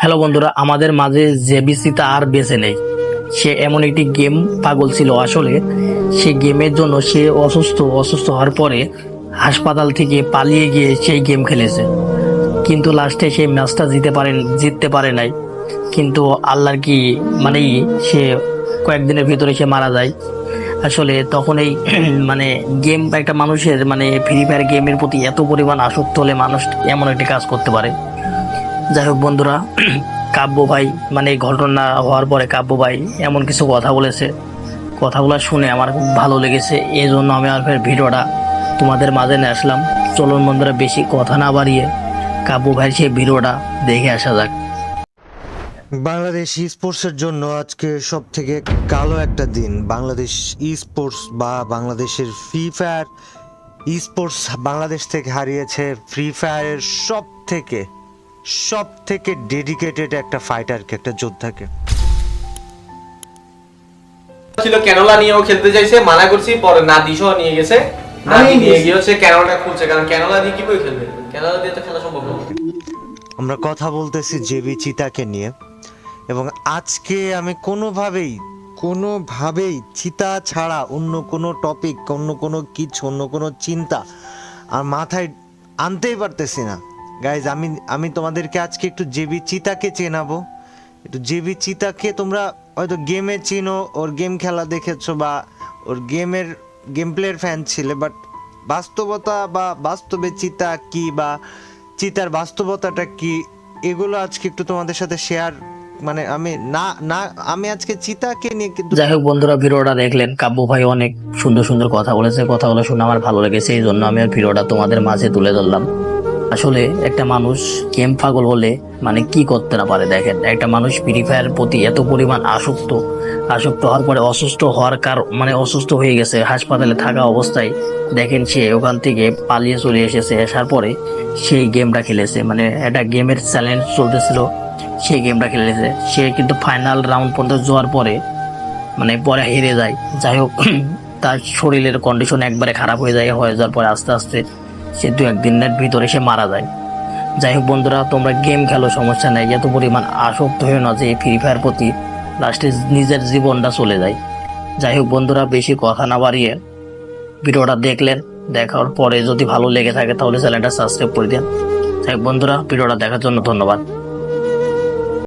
Hello বন্ধুরা, আমাদের মাঝে যে বিসিতা আর বেঁচে নেই। সে এমন একটি গেম পাগল ছিল আসলে। সে গেমের জন্য সে অসুস্থ অসুস্থ হওয়ার পরে হাসপাতাল থেকে পালিয়ে গিয়ে সেই গেম খেলেছে। কিন্তু লাস্টে সেই ম্যাচটা জিতে পারেন, জিততে পারে নাই। কিন্তু আল্লাহর কি মানে সে কয়েকদিনের ভিতরে সে মারা যায়। আসলে তখন এই মানে গেম, একটা মানুষের মানে ফ্রি ফায়ার গেমের প্রতি এত পরিমাণ আসক্ত হলে মানুষ এমন একটি কাজ করতে পারে। যাই হোক বন্ধুরা, কাব্য ভাই মানে ঘটনা হওয়ার পরে কাব্য ভাই এমন কিছু কথা বলেছে। কথাগুলো শুনে আমার খুব ভালো লেগেছে এই জন্য আমি আর ফের ভিডিওটা তোমাদের মাঝে নিয়ে আসলাম। চলুন বন্ধুরা, বেশি কথা না বাড়িয়ে কাব্য ভাইয়ের সেই ভিডিওটা দেখে আসা যাক। বাংলাদেশ স্পোর্টসের জন্য আজকে সব থেকে কালো একটা দিন। বাংলাদেশ ই স্পোর্টস বা বাংলাদেশের free fire e sports Bangladesh থেকে হারিয়েছে ফ্রি ফায়ারের সব থেকে সব থেকে ডেডিকেটেড একটা ফাইটারকে একটা যোদ্ধাকে। ছিল ক্যানোলা নিয়েও খেলতে চাইছে মানা করছি পরে নাদি সহ নিয়ে গেছে। নাদি নিয়ে গিয়ে হচ্ছে ক্যানোলাটা খুলছে কারণ ক্যানোলা দিয়ে কীভাবে খেলবে? ক্যানোলা দিয়ে তো খেলা সম্ভব না আমরা কথা বলতেছি জেবি চিতাকে নিয়ে এবং আজকে আমি কোনোভাবেই কোনোভাবেই চিতা ছাড়া অন্য কোনো টপিক অন্য কোনো কিছু অন্য কোনো চিন্তা আর মাথায় আনতেই পারতেছি না। গাইজ আমি আমি তোমাদেরকে আজকে একটু জেবি চিতাকে চেনাবো। একটু জেবি চিতাকে তোমরা হয়তো গেমে চিনো, ওর গেম খেলা দেখেছ বা ওর গেমের গেম প্লের ফ্যান ছিলে বাট বাস্তবতা বা বাস্তবে চিতা কি বা চিতার বাস্তবতাটা কি, এগুলো আজকে একটু তোমাদের সাথে শেয়ার মানে আমি না না, আমি আজকে চিতাকে নিয়ে কিন্তু যাই হোক বন্ধুরা, ভিডিওটা দেখলেন। কাব্য ভাই অনেক সুন্দর সুন্দর কথা বলেছে, কথাগুলো শুনে আমার ভালো লেগেছে, এই জন্য আমি ভিডিওটা তোমাদের মাঝে তুলে ধরলাম। আসলে একটা মানুষ গেম পাগল হলে মানে কি করতে না পারে দেখেন, একটা মানুষ ফ্রি ফায়ার প্রতি এত পরিমাণ আসক্ত আসক্ত হওয়ার পরে অসুস্থ হওয়ার কার মানে অসুস্থ হয়ে গেছে, হাসপাতালে থাকা অবস্থায়, দেখেন সে ওখান থেকে পালিয়ে চলে এসেছে, আসার পরে সেই গেমটা খেলেছে মানে একটা গেমের চ্যালেঞ্জ চলতেছিল সেই গেমটা খেলেছে, সে কিন্তু ফাইনাল রাউন্ড পর্যন্ত যাওয়ার পরে মানে পরে হেরে যায়, যাই হোক, তার শরীরের কন্ডিশন একবারে খারাপ হয়ে যায়, হয়ে যাওয়ার পরে আস্তে আস্তে সে দু একদিনের ভিতরে সে মারা যায়। যাই হোক বন্ধুরা, তোমরা গেম খেলো, সমস্যা নেই। এত পরিমাণ আসক্ত হয়ে না যে ফ্রি ফায়ার প্রতি লাস্টে নিজের জীবনটা চলে যায়। যাই হোক বন্ধুরা, বেশি কথা না বাড়িয়ে ভিডিওটা দেখলেন। দেখার পরে যদি ভালো লেগে থাকে, তাহলে চ্যানেলটা সাবস্ক্রাইব করে দেন। যাই হোক বন্ধুরা, ভিডিওটা দেখার জন্য ধন্যবাদ।